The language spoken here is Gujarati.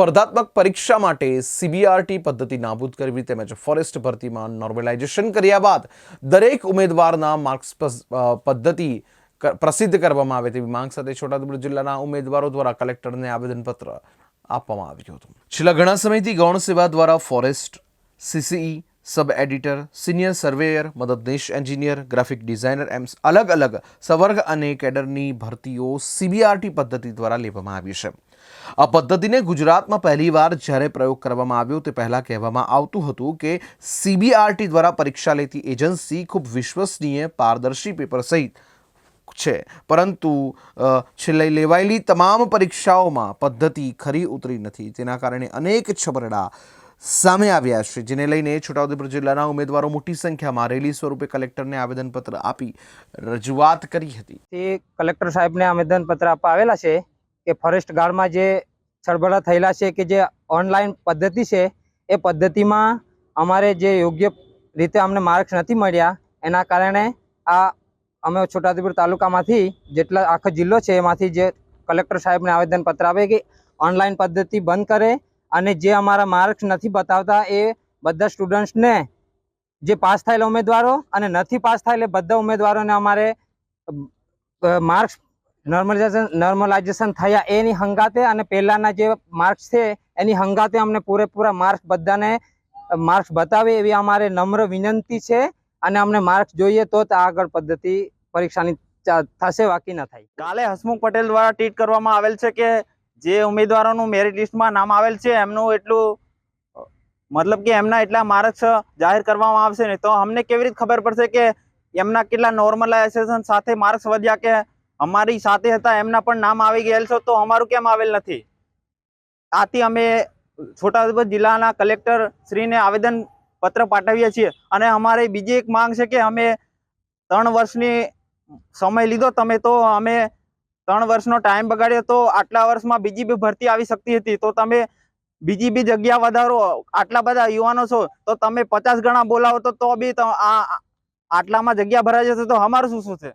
સ્પર્ધાત્મક પરીક્ષા માટે સીબીઆરટી પદ્ધતિ નાબૂદ કરવી તેમજ ફોરેસ્ટ ભરતીમાં નોર્મલાઇઝેશન કર્યા બાદ દરેક ઉમેદવારના માર્ક્સ પદ્ધતિ પ્રસિદ્ધ કરવામાં આવે તેવી માંગ સાથે છોટાઉદેપુર જિલ્લાના ઉમેદવારો દ્વારા કલેક્ટરને આવેદનપત્ર આપવામાં આવ્યું હતું. છેલ્લા ઘણા સમયથી ગૌણ સેવા દ્વારા forest CCE sub editor, senior surveyor, મદદનીશ એન્જિનિયર, ગ્રાફિક ડિઝાઇનર એમ અલગ અલગ સવર્ગ અને કેડરની ભરતીઓ સીબીઆરટી પદ્ધતિ દ્વારા લેવામાં આવી છે. આ પદ્ધતિને ગુજરાતમાં પહેલીવાર જ્યારે પ્રયોગ કરવામાં આવ્યો તે પહેલાં કહેવામાં આવતું હતું કે સીબીઆરટી દ્વારા પરીક્ષા લેતી એજન્સી ખૂબ વિશ્વસનીય પારદર્શી પેપર સહિત છે. પરંતુ છેલ્લે લેવાયેલી તમામ પરીક્ષાઓમાં પદ્ધતિ ખરી ઉતરી નથી. તેના કારણે અનેક છબરડા સામે આવ્યા છે, જેને લઈને છોટાઉદેપુર જિલ્લાના ઉમેદવારો મોટી સંખ્યામાં રેલી સ્વરૂપે કલેક્ટરને આવેદનપત્ર આપી રજૂઆત કરી હતી. તે કલેક્ટર સાહેબને આવેદનપત્ર આપવા આવેલા છે. કે ફોરેસ્ટ ગાર્ડમાં જે સરભરા થયેલા છે કે જે ઓનલાઈન પદ્ધતિ છે, એ પદ્ધતિમાં અમારે જે યોગ્ય રીતે અમને માર્ક્સ નથી મળ્યા, એના કારણે આ અમે છોટાઉદેપુર તાલુકામાંથી જેટલા આખો જિલ્લો છે, એમાંથી જે કલેક્ટર સાહેબને આવેદનપત્ર આપે કે ઓનલાઈન પદ્ધતિ બંધ કરે અને જે અમારા માર્ક્સ નથી બતાવતા એ બધા સ્ટુડન્ટ્સને જે પાસ થયેલા ઉમેદવારો અને નથી પાસ થયેલા બધા ઉમેદવારોને અમારે માર્ક્સ નોર્મલાઇઝેશન નોર્મલાઇઝેશન થયા. એની હંગાતે અને પહેલાંના જે માર્ક્સ છે, એની હંગાતે અમને પૂરેપૂરા માર્ક્સ બધાને માર્ક્સ બતાવે એવી અમારે નમ્ર વિનંતી છે. અને અમને માર્ક્સ જોઈએ તો જ આગળ પદ્ધતિ પરીક્ષાની થશે, બાકી ન થાય. કાલે હસમુખ પટેલ દ્વારા ટ્વીટ કરવામાં આવેલ છે કે જે ઉમેદવારોનું મેરિટ લિસ્ટમાં નામ આવેલ છે, એમનું એટલું, મતલબ કે એમના એટલા માર્ક્સ જાહેર કરવામાં આવશે ને તો અમને કેવી રીતે ખબર પડશે કે એમના કેટલા નોર્મલાઇઝેશન સાથે માર્ક્સ વધ્યા કે અમારી સાથે હતા, એમના પણ નામ આવી ગયેલ છે, તો અમારું કેમ આવેલ નથી? આથી અમે છોટાઉદેપુર જિલ્લાના કલેક્ટર શ્રીને આવેદન પત્ર પાઠવીએ છીએ અને અમારી બીજી એક માંગ છે કે અમે ત્રણ વર્ષની સમય લીધો, તમે તો અમે ત્રણ વર્ષનો ટાઈમ બગાડ્યો, તો આટલા વર્ષમાં બીજી બી ભરતી આવી શકતી હતી. તો તમે બીજી બી જગ્યા વધારો, આટલા બધા યુવાનો છો, તો તમે પચાસ ગણા બોલાવો તો બી આટલામાં જગ્યા ભરાઈ જશે, તો અમારું શું શું છે?